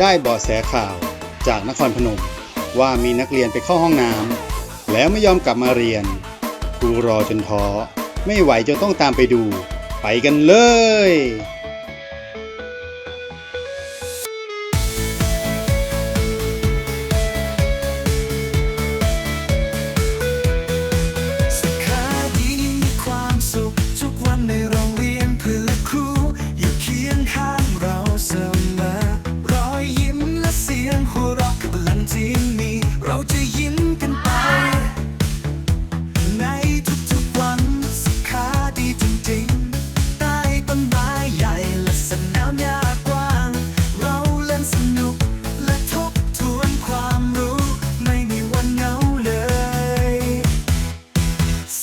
ได้เบาะแสข่าวจากนครพนม ว่ามีนักเรียนไปเข้าห้องน้ำแล้วไม่ยอมกลับมาเรียน ครูรอจนท้อ ไม่ไหวจนต้องตามไปดู ไปกันเลย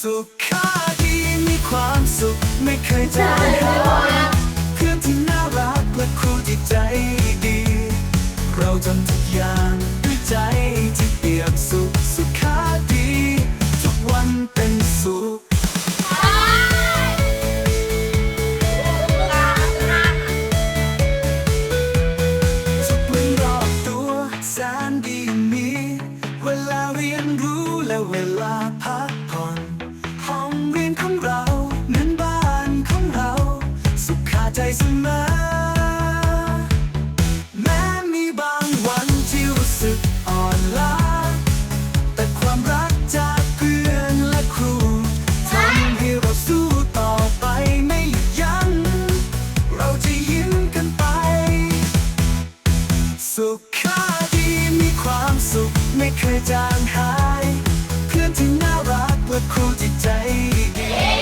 สุขค่าดีมีความสุขไม่เคยจางหายเพื่อนที่น่ารักและครูที่ใจดี เราทำทุกอย่างด้วยใจที่เปียมสุข ใจเสมอ แม้มีบางวันที่รู้สึกอ่อนล้า แต่ความรักจากเพื่อนและครูทำให้เราสู้ต่อไปไม่หยุดยั้ง เราจะยิ้มกันไป สุขค่าดีมีความสุขไม่เคยจางหาย เพื่อนที่น่ารักและครูจิตใจดี